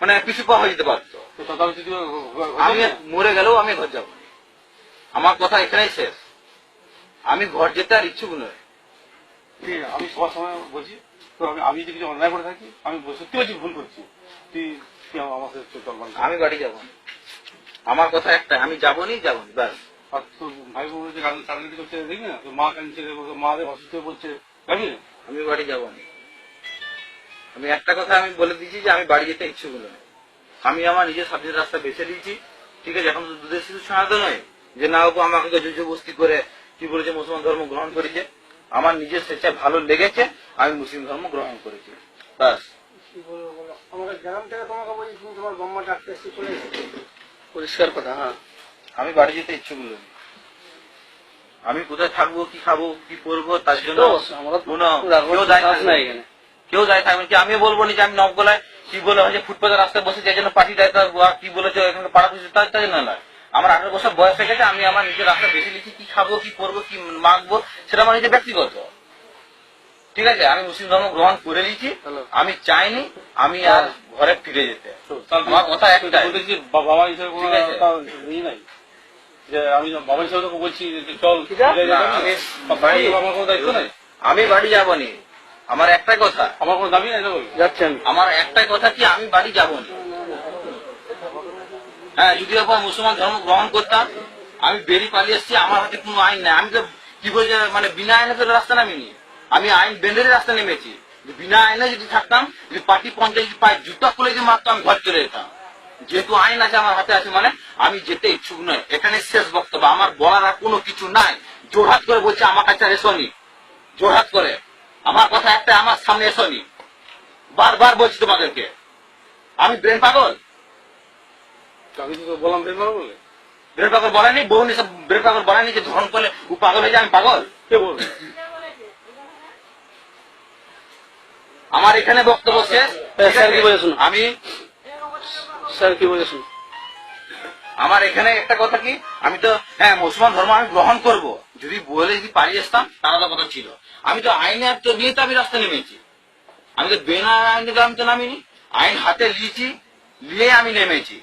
মানে পিছু পা হয়ে যেতে পারতো। আমি মরে গেলেও আমি ঘর যাব। আমার কথা এখানেই শেষ। আমি ঘর যেতে আর ইচ্ছুক নয় আমি সবার সময় বলছি তো আমি আমি যদি কিছু অন্যায় করে থাকি আমি সত্যি বলছি ভুল করছি তুই আমার সাথে আমি বাড়ি যাব। না। আমার কথা একটা আমি যাবনি যাবনি ব্যাস। আর তোর ভাই বোন যে কান্নাকাটি করছে দেখবি না? তোর মা কাঁদছে মা অসুস্থ বলছে যাবি? না আমি বাড়ি যাব না আমি একটা কথা আমি বলে দিয়েছি যে আমি বাড়ি যেতে ইচ্ছুক নয় আমি আমার নিজের সাবজেক্ট রাস্তা বেছে দিয়েছি ঠিক আছে? এখন দুধের শিশু ছাড়াতে নয়। যে না ওপর আমাকে জবস্তি করে কি বলেছে মুসলমান ধর্ম গ্রহণ করেছে আমার নিজের স্বেচ্ছায় ভালো লেগেছে আমি মুসলিম ধর্ম গ্রহণ করেছি। ব্যাস। পরিষ্কার কথা হ্যাঁ। আমি বাড়ি যেতে ইচ্ছুক নই আমি কোথায় থাকব কি খাব কি করব তার জন্য কোনো রাখব কেউ না, দায় কাজ থাকবে নাই এখানে। কেউ দায় থাকবে কি আমি বলব না যে আমি নবগলায় কি বলে হয়েছে ফুটপাতের রাস্তায় বসে যে জন্য পার্টি দায়িত্ব কি বলেছে এখানে পাড়া খুশি তার তার জন্য নয়। আমার আঠারো বছর বয়স হয়ে গেছে আমি আমার নিজের রাস্তা বেছে নিচ্ছি কি খাব কি করব কি মাখবো সেটা আমার নিজের ব্যক্তিগত। ঠিক আছে? আমি মুসলিম ধর্ম গ্রহণ করে নিয়েছি আমি চাইনি আমি আর ঘরে ফিরে যেতে। আমার কথা একটাই। বলতেছি বাবা হিসেবে কোনো। নাই? যে আমি বাবা হিসেবে বলছি যে চল আমি। ফিরে যাবি না। আমার একটাই কথা। আমার কোনো দাবি নাই তো বল। যাচ্ছি আমি আমার একটাই কথা কি আমি বাড়ি যাব? না হ্যাঁ যদি মুসলমান ধর্ম গ্রহণ করতাম আমি বেরিয়ে পালিয়ে এসেছি আমার হাতে কোনো আইন নাই। আমি তো কি বলছে মানে বিনা আইনে তো রাস্তা নামিনি। আমি আইন বেঁধে রাস্তা নেমেছি। বিনা আইনে যদি থাকতাম যদি পার্টি পঞ্চায়েত পায়ে জুতা খুলে যে মারতো আমি ঘর চলে যেতাম। যেহেতু আইন আছে আমার হাতে আছে মানে আমি যেতে ইচ্ছুক নয় এখানে শেষ বক্তব্য। আমার বলার আর কোনো কিছু নাই। জোরহাত করে বলছে আমার কাছে এসোনি জোরহাত করে। আমার কথা একটা আমার সামনে এসোনি। বারবার বলছি তোমাদেরকে। আমি ব্রেন পাগল? আমি তো বললাম বলে। ব্রেন পাগল বলেনি? বউ নিসব ব্রেন পাগল বলেনি যে ধরন করলে ও পাগল হয়ে যায়? আমি পাগল? কে বলবে? আমার এখানে বক্তব্য শেষ। ঠিক স্যার কি বলে শুনুন। আমি স্যার কি বলেছেন? আমার এখানে একটা কথা কি? আমি তো হ্যাঁ মুসলমান ধর্ম আমি গ্রহণ করব। যদি বলে যদি পালিয়ে আসতাম তার আলাদা কথা ছিল। আমি তো আইনে তো নিয়ে তো আমি রাস্তা নেমেছি। আমি তো বেনা আইনে আমি তো নামিনি। আইন হাতে নিয়েছি নিয়ে আমি নেমেছি।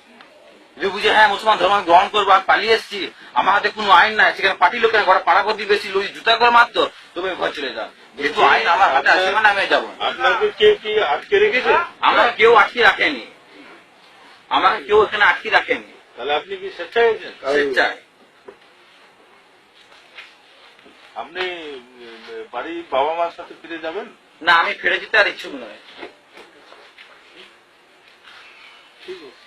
যদি বুঝে হ্যাঁ মুসলমান ধর্ম আমি গ্রহণ করব আমি পালিয়ে এসেছি আমার হাতে কোনো আইন নাই সেখানে পার্টি লোকের ঘরে পাড়া প্রতিবেশী লুই জুতা করে মারতো তুমি ঘর চলে যাও যেহেতু আইন আমার হাতে আছে মানে আমি যাব। আপনাকে কে কি আটকে রেখেছে? আমাকে কেউ আটকে রাখেনি। আমাকে কেউ এখানে আটকে রাখেনি। তাহলে আপনি কি স্বেচ্ছায় গেছেন স্বেচ্ছায়। আপনি বাড়ি বাবা মার সাথে ফিরে যাবেন? না আমি ফিরে যেতে আর ইচ্ছুক নয় ঠিক আছে।